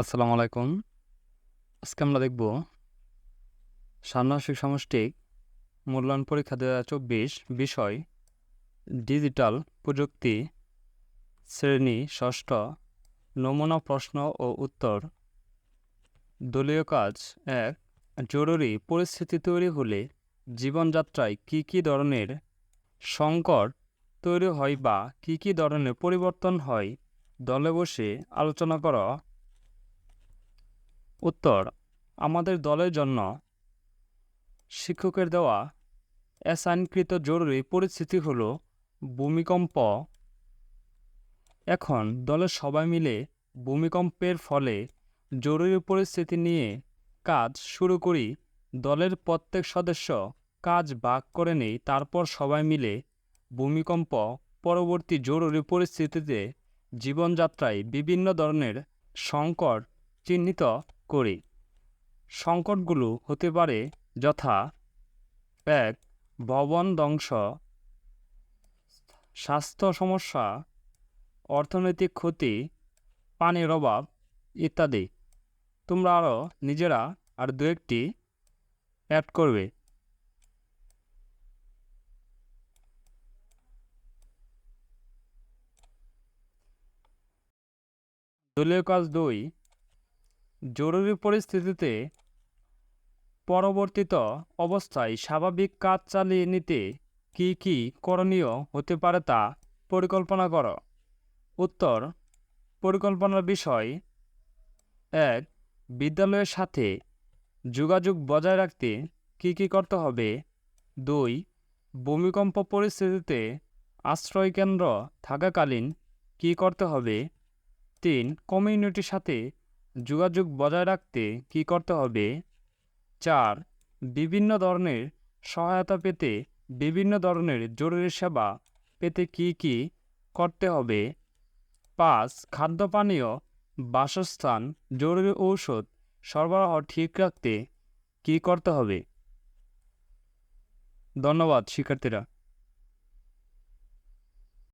আসসালামু আলাইকুম। আজকে আমরা দেখব ষান্মাসিক সামষ্টিক মূল্যায়ন পরীক্ষা দু চব্বিশ বিষয় ডিজিটাল প্রযুক্তি শ্রেণি ষষ্ঠ নমুনা প্রশ্ন ও উত্তর। দলীয় কাজ এক, জরুরি পরিস্থিতি তৈরি হলে জীবনযাত্রায় কী কী ধরনের সংকট তৈরি হয় বা কী কী ধরনের পরিবর্তন হয়, দলে বসে আলোচনা করা। উত্তর, আমাদের দলের জন্য শিক্ষকের দেওয়া অ্যাসাইনকৃত জরুরি পরিস্থিতি হলো ভূমিকম্প। এখন দলের সবাই মিলে ভূমিকম্পের ফলে জরুরি পরিস্থিতি নিয়ে কাজ শুরু করি। দলের প্রত্যেক সদস্য কাজ ভাগ করে নেই, তারপর সবাই মিলে ভূমিকম্প পরবর্তী জরুরি পরিস্থিতিতে জীবনযাত্রায় বিভিন্ন ধরনের সংকট চিহ্নিত করি। সংকটগুলো হতে পারে যথা, এক, ভবন ধ্বংস, স্বাস্থ্য সমস্যা, অর্থনৈতিক ক্ষতি, পানির অভাব ইত্যাদি। তোমরা আরও নিজেরা আর দু একটি অ্যাড করবে। দলীয় কাজ দুই জরুরি পরিস্থিতিতে পরবর্তীত অবস্থায় স্বাভাবিক কাজ চালিয়ে নিতে কী কী করণীয় হতে পারে তা পরিকল্পনা কর। উত্তর, পরিকল্পনার বিষয় এক, বিদ্যালয়ের সাথে যোগাযোগ বজায় রাখতে কী কী করতে হবে। দুই, ভূমিকম্প পরিস্থিতিতে আশ্রয়কেন্দ্র থাকাকালীন কি করতে হবে। তিন, কমিউনিটির সাথে যোগাযোগ বজায় রাখতে কী করতে হবে? চার, বিভিন্ন ধরনের সহায়তা পেতে বিভিন্ন ধরনের জরুরি সেবা পেতে কী কী করতে হবে? পাঁচ খাদ্য পানীয় বাসস্থান, জরুরি ঔষধ সরবরাহ ঠিক রাখতে কী করতে হবে? ধন্যবাদ, শিক্ষার্থীরা।